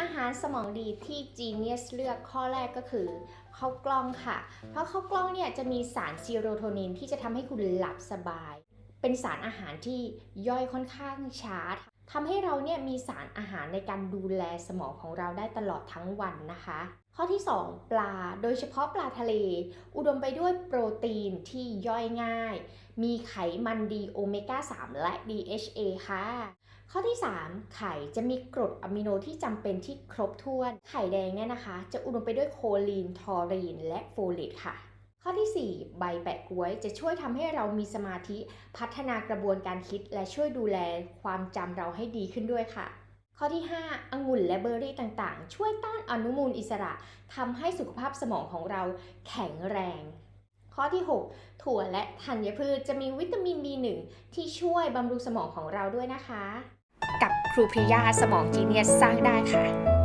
อาหารสมองดีที่ Genius เลือกข้อแรกก็คือข้าวกล้องค่ะ เพราะข้าวกล้องเนี่ยจะมีสารซีโรโทนินที่จะทำให้คุณหลับสบาย เป็นสารอาหารที่ย่อยค่อนข้างช้า ทำให้เราเนี่ยมีสารอาหารในการดูแลสมองของเราได้ตลอดทั้งวันนะคะ ข้อที่ 2 ปลา โดยเฉพาะปลาทะเล อุดมไปด้วยโปรตีนที่ย่อยง่าย มีไขมันดีโอเมก้า 3 และ DHA ค่ะ ข้อที่ 3 ไข่จะมีกรดอะมิโนที่จำเป็นที่ครบถ้วน ไข่แดงเนี่ยนะคะ จะอุดมไปด้วยโคลีน ทอรีน และโฟเลตค่ะ ข้อที่ 4 ใบแปะก๊วยจะช่วยทำให้เรามีสมาธิพัฒนากระบวนการคิด และช่วยดูแลความจำเราให้ดีขึ้นด้วยค่ะ ข้อที่ 5องุ่นและเบอร์รี่ต่างๆ ช่วยต้านอนุมูลอิสระทำให้สุขภาพสมองของเราแข็งแรง ข้อที่ 6 ถั่วและธัญพืชจะมีวิตามิน B1 ที่ช่วยบำรุงสมองของเราด้วยนะคะ กับครูพิยาสมองจีเนียสสร้างได้ค่ะ